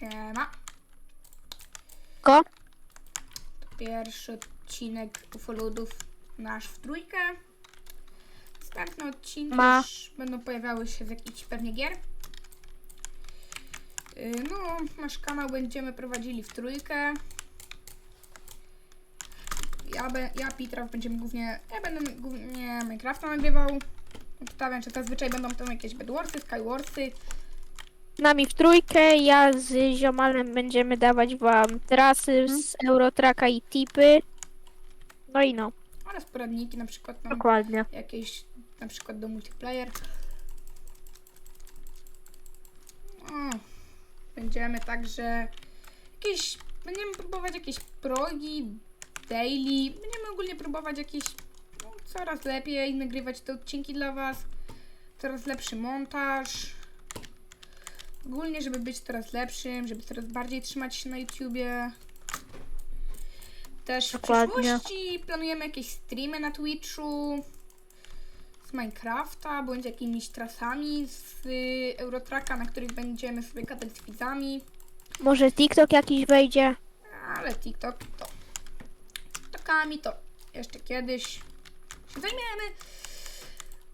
Siema. Ko? Pierwszy odcinek ufoludów nasz w trójkę. Następne odcinki Ma. już będą pojawiały się z jakichś pewnie gier. Yy, No, nasz kanał będziemy prowadzili w trójkę. Ja, be, ja Pitra będziemy głównie, ja będę głównie Minecrafta nagrywał. Obstawiam, że zazwyczaj będą tam jakieś Bedwarsy, Skywarsy. Z nami w trójkę, ja z ziomalem będziemy dawać wam trasy z Eurotraka i tipy. No i no, oraz poradniki na przykład dokładnie. jakieś na przykład do multiplayer. O, będziemy także jakieś, będziemy próbować jakieś progi, daily, będziemy ogólnie próbować jakieś no, coraz lepiej nagrywać te odcinki dla was, coraz lepszy montaż. Ogólnie, żeby być coraz lepszym, żeby coraz bardziej trzymać się na YouTubie. Też w Dokładnie. przyszłości planujemy jakieś streamy na Twitchu z Minecrafta, bądź jakimiś trasami z y, Eurotraka, na których będziemy sobie gadać z widzami. Może TikTok jakiś wejdzie? Ale TikTok to. TikTokami to jeszcze kiedyś się zajmiemy.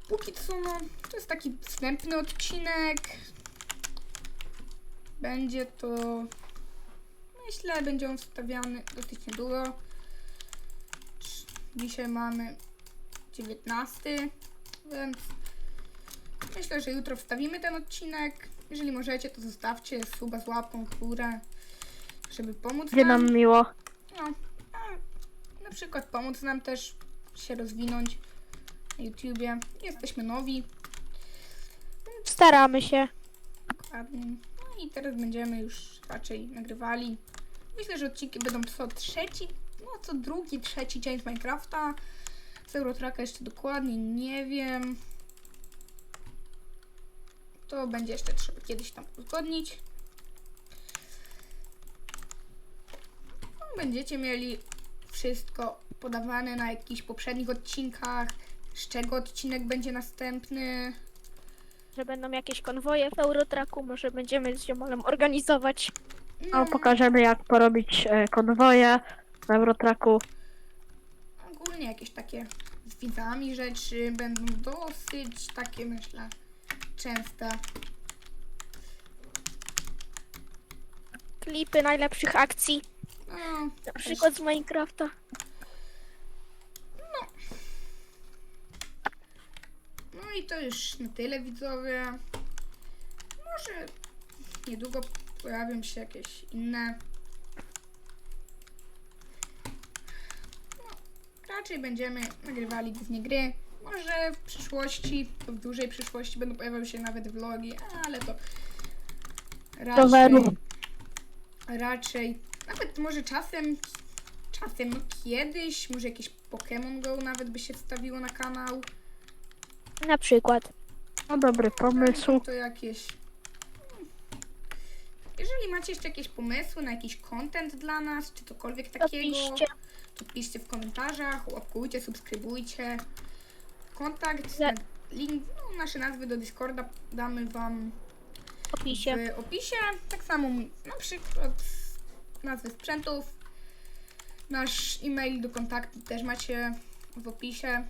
Póki co, no, to jest taki wstępny odcinek. Będzie to. Myślę, będzie on wstawiany dosyć niedługo. Dzisiaj mamy 19, więc myślę, że jutro wstawimy ten odcinek. Jeżeli możecie, to zostawcie suba z łapką w górę, żeby pomóc Będzie nam miło. no, a na przykład pomóc nam też się rozwinąć na YouTubie. Jesteśmy nowi. Staramy się. Dokładnie. I teraz będziemy już raczej nagrywali. Myślę, że odcinki będą co trzeci, no co drugi, trzeci dzień z Minecrafta. Z Eurotraka jeszcze dokładnie nie wiem. To będzie jeszcze trzeba kiedyś tam uzgodnić. No, Będziecie mieli wszystko podawane na jakichś poprzednich odcinkach, z czego odcinek będzie następny. Że będą jakieś konwoje w Eurotraku, może będziemy z ziomalem organizować. No, No, pokażemy jak porobić e, konwoje na Eurotraku. ogólnie jakieś takie z widzami rzeczy będą dosyć takie, myślę, częste. Klipy najlepszych akcji, No, na przykład z Minecrafta. no i to już na tyle, widzowie. Może niedługo pojawią się jakieś inne. No, raczej będziemy nagrywali głównie gry. Może w przyszłości, to w dużej przyszłości będą pojawiały się nawet vlogi, ale to raczej, raczej, nawet może czasem, czasem kiedyś, może jakiś Pokémon Go nawet by się wstawiło na kanał. Na przykład. No dobry pomysł. To jakieś. Jeżeli macie jeszcze jakieś pomysły na jakiś content dla nas, czy cokolwiek To takiego, piszcie. to piszcie w komentarzach, łapkujcie, subskrybujcie. Kontakt, Za- link, no, nasze nazwy do Discorda damy wam opisie. w opisie. Tak samo na przykład nazwy sprzętów. Nasz e-mail do kontaktu też macie w opisie.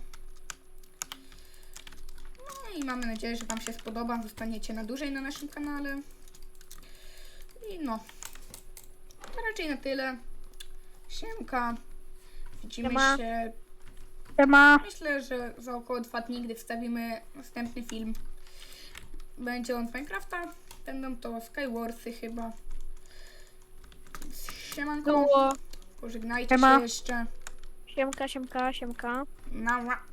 I mamy nadzieję, że Wam się spodoba. Zostaniecie na dłużej na naszym kanale. I no. To raczej na tyle. Siemka. Widzimy Siema. się. Siema. Myślę, że za około dwa dni, gdy wstawimy następny film. Będzie on z Minecrafta. Będą to Skywarsy chyba. Siemanko. Było. Pożegnajcie Siema. się jeszcze. Siemka, siemka, siemka. Nara.